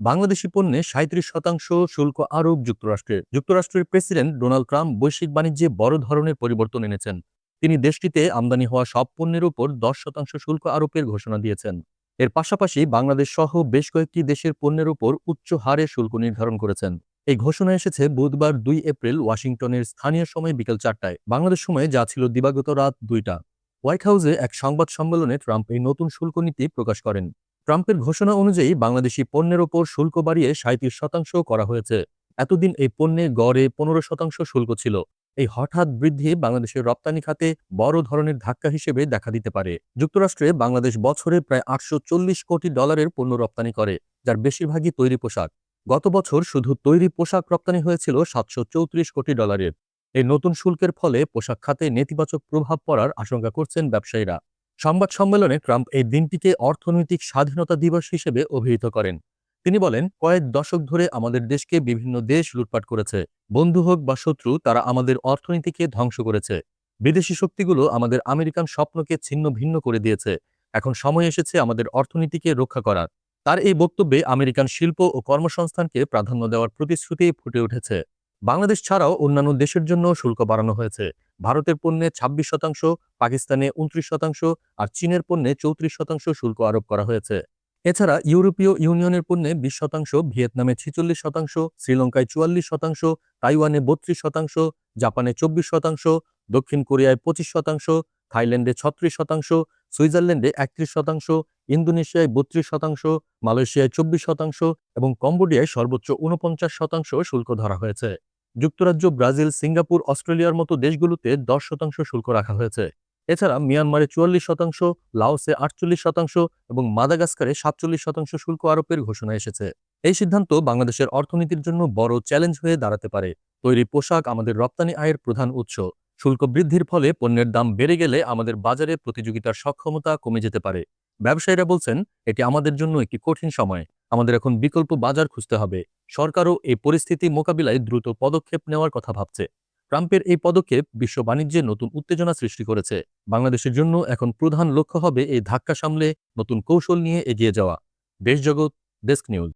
বাংলাদেশি পণ্যে সাঁত্রিশ শতাংশ শুল্ক আরোপ যুক্তরাষ্ট্রের যুক্তরাষ্ট্রের প্রেসিডেন্ট ডোনাল্ড ট্রাম্প বৈশ্বিক বাণিজ্যে বড় ধরনের পরিবর্তন এনেছেন। তিনি দেশটিতে আমদানি হওয়া সব পণ্যের উপর দশ শতাংশ শুল্ক আরোপের ঘোষণা দিয়েছেন। এর পাশাপাশি বাংলাদেশ সহ বেশ কয়েকটি দেশের পণ্যের উপর উচ্চ হারে শুল্ক নির্ধারণ করেছেন। এই ঘোষণা এসেছে বুধবার দুই এপ্রিল ওয়াশিংটনের স্থানীয় সময় বিকেল চারটায়। বাংলাদেশ সময়ে যা ছিল দিবাগত রাত দুইটা। হোয়াইট হাউসে এক সংবাদ সম্মেলনে ট্রাম্প এই নতুন শুল্ক নীতি প্রকাশ করেন। ট্রাম্পের ঘোষণা অনুযায়ী বাংলাদেশি পণ্যের ওপর শুল্ক বাড়িয়ে সাঁত্রিশ শতাংশ করা হয়েছে। এতদিন এই পণ্যে গড়ে পনেরো শতাংশ শুল্ক ছিল। এই হঠাৎ বৃদ্ধি বাংলাদেশের রপ্তানি খাতে বড় ধরনের ধাক্কা হিসেবে দেখা দিতে পারে। যুক্তরাষ্ট্রে বাংলাদেশ বছরে প্রায় আটশো চল্লিশ কোটি ডলারের পণ্য রপ্তানি করে, যার বেশিরভাগই তৈরি পোশাক। গত বছর শুধু তৈরি পোশাক রপ্তানি হয়েছিল সাতশো চৌত্রিশ কোটি ডলারের। এই নতুন শুল্কের ফলে পোশাক খাতে নেতিবাচক প্রভাব পড়ার আশঙ্কা করছেন ব্যবসায়ীরা। সংবাদ সম্মেলনে ট্রাম্প এই দিনটিকে অর্থনৈতিক স্বাধীনতা দিবস হিসেবে অভিহিত করেন। তিনি বলেন, কয়েক দশক ধরে আমাদের দেশকে বিভিন্ন দেশ লুটপাট করেছে। বন্ধু হোক বা শত্রু, তারা আমাদের অর্থনীতিকে ধ্বংস করেছে। বিদেশি শক্তিগুলো আমাদের আমেরিকান স্বপ্নকে ছিন্ন ভিন্ন করে দিয়েছে। এখন সময় এসেছে আমাদের অর্থনীতিকে রক্ষা করার। তার এই বক্তব্যে আমেরিকান শিল্প ও কর্মসংস্থানকে প্রাধান্য দেওয়ার প্রতিশ্রুতি ফুটে উঠেছে। বাংলাদেশ ছাড়াও অন্যান্য দেশের জন্য শুল্ক বাড়ানো হয়েছে। ভারতের পণ্যে ছাব্বিশ শতাংশ, পাকিস্তানে উনত্রিশ শতাংশ আর চীনের পণ্যে চৌত্রিশ শতাংশ শুল্ক আরোপ করা হয়েছে। এছাড়া ইউরোপীয় ইউনিয়নের পণ্যে বিশ শতাংশ, ভিয়েতনামে ছিচল্লিশ শতাংশ, শ্রীলঙ্কায় চুয়াল্লিশ শতাংশ, তাইওয়ানে বত্রিশ শতাংশ, জাপানে চব্বিশ শতাংশ, দক্ষিণ কোরিয়ায় পঁচিশ শতাংশ, থাইল্যান্ডে ছত্রিশ শতাংশ, সুইজারল্যান্ডে একত্রিশ শতাংশ, ইন্দোনেশিয়ায় বত্রিশ শতাংশ, মালয়েশিয়ায় চব্বিশ শতাংশ এবং কম্বোডিয়ায় সর্বোচ্চ উনপঞ্চাশ শতাংশ শুল্ক ধরা হয়েছে। যুক্তরাজ্য, ব্রাজিল, সিঙ্গাপুর, অস্ট্রেলিয়ার মতো দেশগুলোতে দশ শতাংশ শুল্ক রাখা হয়েছে। এছাড়া মিয়ানমারে চুয়াল্লিশ শতাংশ, লাওসে আটচল্লিশ শতাংশ এবং মাদাগাস্কারে সাতচল্লিশ শতাংশ শুল্ক আরোপের ঘোষণা এসেছে। এই সিদ্ধান্ত বাংলাদেশের অর্থনীতির জন্য বড় চ্যালেঞ্জ হয়ে দাঁড়াতে পারে। তৈরি পোশাক আমাদের রপ্তানি আয়ের প্রধান উৎস। শুল্ক বৃদ্ধির ফলে পণ্যের দাম বেড়ে গেলে আমাদের বাজারে প্রতিযোগিতার সক্ষমতা কমে যেতে পারে। ব্যবসায়ীরা বলছেন, এটি আমাদের জন্য একটি কঠিন সময়। আমাদের এখন বিকল্প বাজার খুঁজতে হবে। সরকারও এই পরিস্থিতি মোকাবিলায় দ্রুত পদক্ষেপ নেওয়ার কথা ভাবছে। ট্রাম্পের এই পদক্ষেপ বিশ্ব বাণিজ্যে নতুন উত্তেজনা সৃষ্টি করেছে। বাংলাদেশের জন্য এখন প্রধান লক্ষ্য হবে এই ধাক্কা সামলে নতুন কৌশল নিয়ে এগিয়ে যাওয়া। Deshjagat desk news.